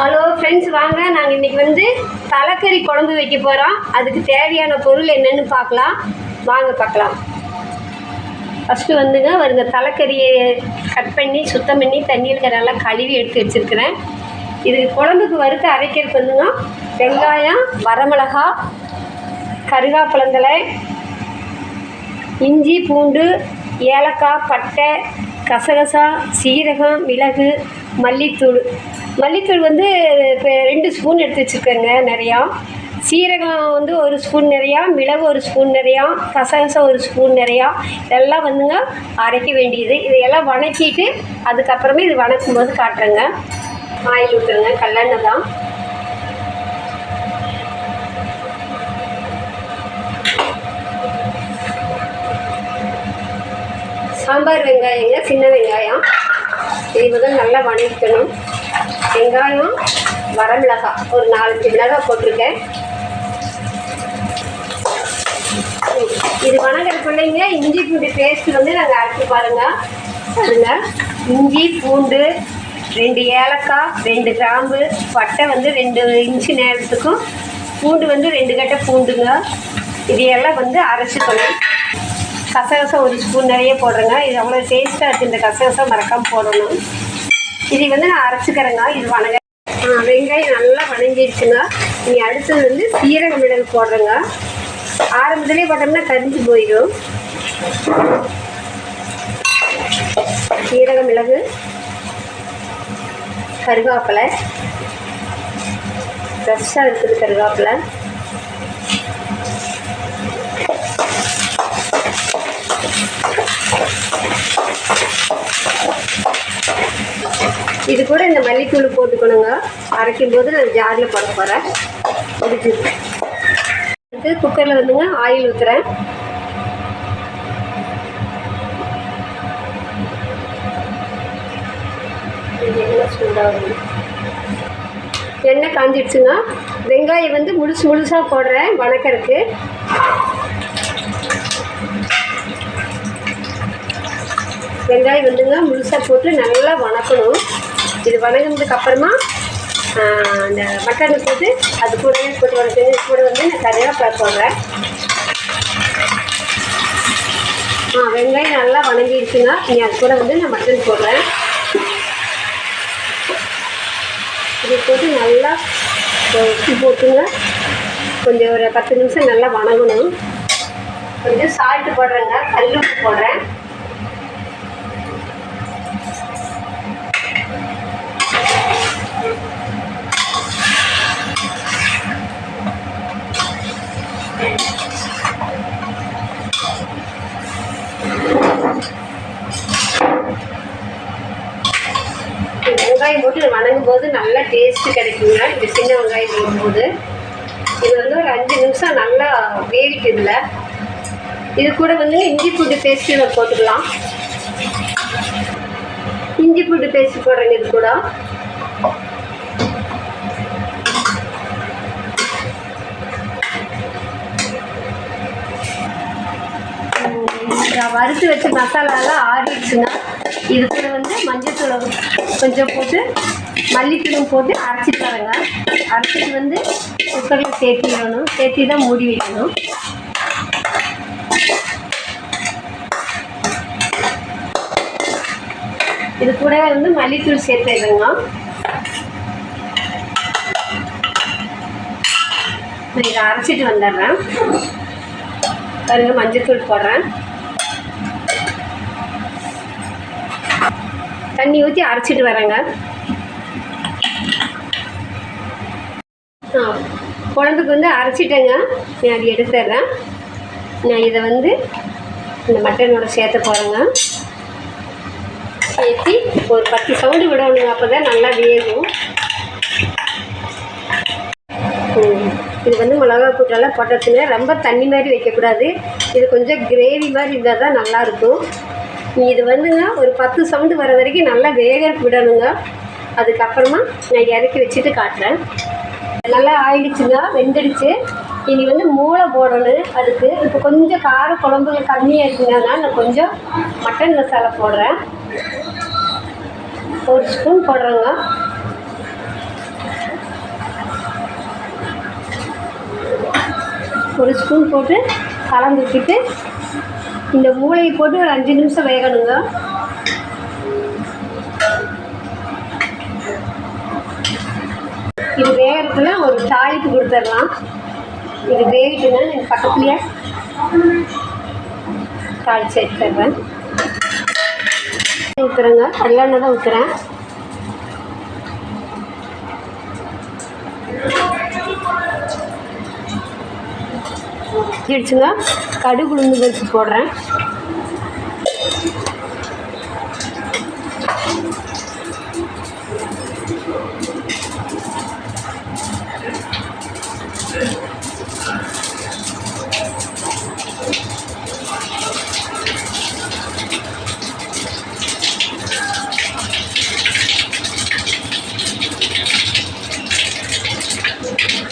Hello friends வாங்க. நாங்கள் இன்றைக்கி வந்து தலைக்கறி குழம்பு வைக்க போகிறோம் அதுக்கு தேவையான பொருள் என்னென்னு பார்க்கலாம். வாங்க பார்க்கலாம். ஃபஸ்ட்டு வந்துங்க வருங்க தலைக்கறியை கட் பண்ணி சுத்தம் பண்ணி தண்ணியில் நல்லா கழுவி எடுத்து வச்சுருக்கிறேன். இது குழம்புக்கு வறுத்து அரைக்கிறதுக்கு வந்துங்க வெங்காயம் வரமிளகா கருகாப்பிளந்தலை இஞ்சி பூண்டு ஏலக்காய் பட்டை கசகசா சீரகம் மிளகு மல்லித்தூள். மல்லித்தூள் வந்து இப்போ ரெண்டு ஸ்பூன் எடுத்து வச்சுருக்கேங்க நிறையா. சீரகம் வந்து ஒரு ஸ்பூன் நிறையா மிளகு ஒரு ஸ்பூன் நிறையா கசகசம் ஒரு ஸ்பூன் நிறையா. இதெல்லாம் வந்துங்க அரைக்க வேண்டியது. இதையெல்லாம் வணக்கிட்டு அதுக்கப்புறமே இது வணக்கும் போது காட்டுறேங்க. ஆயில் ஊற்றுறேங்க கல்லெண்ணெய் தான். சாம்பார் வெங்காயங்க சின்ன வெங்காயம். இது முதல் நல்லா வணக்கணும் வெங்காயம் வரமிளகாய் ஒரு நாலஞ்சு மிளகாய் போட்டிருக்கேன். இது வணங்குற பிள்ளைங்க இஞ்சி பூண்டு பேஸ்ட் வந்து நாங்கள் அரைச்சி பாருங்க. அதில் இஞ்சி பூண்டு ரெண்டு ஏலக்காய் ரெண்டு கிராம்பு பட்டை வந்து ரெண்டு இன்ச்சு நேரத்துக்கும் பூண்டு வந்து ரெண்டு கட்டை பூண்டுங்க. இதையெல்லாம் வந்து அரைச்சிக்கணும். கசகசம் ஒரு ஸ்பூன் நிறைய போடுறேங்க. இது அவ்வளோ டேஸ்ட்டாக இருக்குது இந்த கசகசம் மறக்காமல் போடணும். இது வந்து நான் அரைச்சிக்கிறேங்க. இது வணங்க ஆ, வெங்காயம் நல்லா வணங்கிடுச்சுங்க நீ அடுத்தது வந்து சீரக மிளகு போடுறேங்க. ஆரம்பத்துலேயே போட்டோம்னா கரிஞ்சு போயிடும். சீரக மிளகு கருவேப்பிலை ஃப்ரெஷ்ஷாக இருக்குது கருவேப்பிலை இது கூட இந்த மல்லித்தூள் போட்டுக்கணுங்க. அரைக்கும் போது நான் ஜாரில் போட போகிறேன் இதுக்கு குக்கரில் வந்துங்க ஆயில் ஊற்றுறேன் எண்ணெய் காஞ்சிடுச்சுங்க. வெங்காயம் வந்து முழுசு முழுசாக போடுறேன் வணக்கறதுக்கு. வெங்காயம் வந்துங்க முழுசாக போட்டு நல்லா வணக்கணும். இது வணங்கினதுக்கு அப்புறமா அந்த மட்டனை போட்டு அது கூடவே போட்டு வணக்கணும். கூட வந்து நான் கருவேப்பிலை போடுறேன். ஆ வெங்காயம் நல்லா வணங்கிடுச்சுங்க நீ அது கூட வந்து நான் மட்டன் போடுறேன். இது போட்டு நல்லா உப்பு போட்டுங்க. கொஞ்சம் ஒரு பத்து நிமிஷம் நல்லா வணங்கணும். கொஞ்சம் சால்ட்டு போடுறேங்க கல் உப்பு போடுறேன் இந்த வெங்காயம் போட்டு வணங்கும் போது நல்லா டேஸ்ட்டு கிடைக்குங்க இந்த சின்ன வெங்காயம் போடும்போது இது வந்து ஒரு அஞ்சு நிமிஷம் நல்லா வேவிக்குதுல இது கூட வந்து இஞ்சி பூண்டு பேஸ்ட்டு நம்ம போட்டுக்கலாம். இஞ்சி பூண்டு பேஸ்ட் போடுறேங்க இது கூட. நான் வறுத்து வச்ச மசாலாலாம் ஆறிடுச்சுன்னா இது கூட வந்து மஞ்சத்தூள் கொஞ்சம் போட்டு மல்லித்தூளும் போட்டு அரைச்சிட்டு வரேங்க அரைச்சிட்டு வந்து குக்கரில் சேர்த்திடணும் சேர்த்தி தான் மூடி வைக்கணும். இது கூட வந்து மல்லித்தூள் சேர்த்துடுங்க நான் இதை அரைச்சிட்டு வந்துடுறேன். பாருங்க மஞ்சத்தூள் போடுறேன். தண்ணி ஊற்றி அரைச்சிட்டு வரேங்க. ஆ குழம்புக்கு வந்து அரைச்சிட்டேங்க. நான் அது எடுத்துடுறேன் நான் இதை வந்து இந்த மட்டனோட சேர்த்து போகிறேங்க சேர்த்து ஒரு பத்து சவுண்டு விடணுங்க அப்போ தான் நல்லா வேகும். ம். இது வந்து மிளகா கூட்டெல்லாம் போட்டதுன்னு ரொம்ப தண்ணி மாதிரி வைக்கக்கூடாது. இது கொஞ்சம் கிரேவி மாதிரி இருந்தால் தான் நல்லாயிருக்கும் இது வந்துங்க ஒரு பத்து சவுண்டு வர வரைக்கும் நல்லா வேக விடணுங்க. அதுக்கப்புறமா நான் இறக்கி வச்சுட்டு காட்டுறேன். நல்லா ஆயிடுச்சுங்க வெந்துடுச்சு. இனி வந்து மூளை போடணும் அதுக்கு. இப்போ கொஞ்சம் கார குழம்புகள் கம்மியாக இருக்குங்கன்னா நான் கொஞ்சம் மட்டன் மசாலா போடுறேன். ஒரு ஸ்பூன் போடுறேங்க. ஒரு ஸ்பூன் போட்டு கலந்துக்கிட்டு இந்த மூளையை போட்டு ஒரு அஞ்சு நிமிஷம் வேகணுங்க. இது வேகிறதுல ஒரு தாளிப்பு கொடுத்துடலாம். இது வேகிட்டுங்க எனக்கு பக்கத்துலேயே தாளிச்சு எடுத்துடுறேன். ஊற்றுறேங்க கல்யாணம் தான் ஊற்றுறேன் இடிச்சுங்க கடுகு உளுந்து பருப்பு போடுறேன்.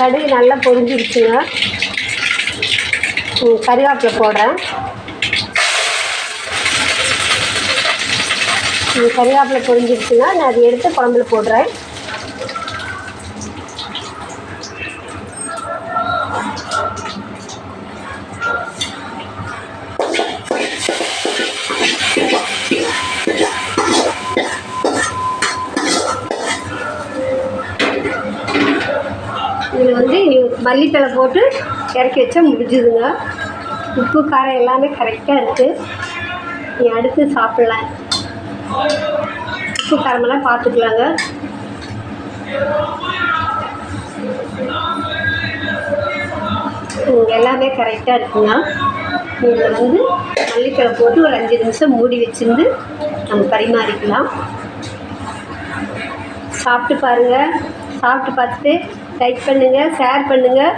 கடுகு நல்லா பொரிஞ்சிருச்சுங்க. ம், போடுறேன். ம், கருவேப்பிலை பொரிஞ்சிருச்சுங்க நான் அதை எடுத்து குழம்புல போடுறேன். இதில் வந்து மல்லித்தலை போட்டு இறக்கி வச்சா முடிஞ்சுதுங்க. உப்பு காரம் எல்லாமே கரெக்டாக இருக்குது நீ அடுத்து சாப்பிட்லாம். உப்பு காரமெல்லாம் பார்த்துக்கலாங்க. எல்லாமே கரெக்டாக இருக்குங்க. இதில் வந்து மல்லித்தலை போட்டு ஒரு அஞ்சு நிமிஷம் மூடி வச்சுருந்து நம்ம பரிமாறிக்கலாம். சாப்பிட்டு பாருங்கள் சாப்பிட்டு பார்த்துட்டு லைக் பண்ணுங்கள் ஷேர் பண்ணுங்கள்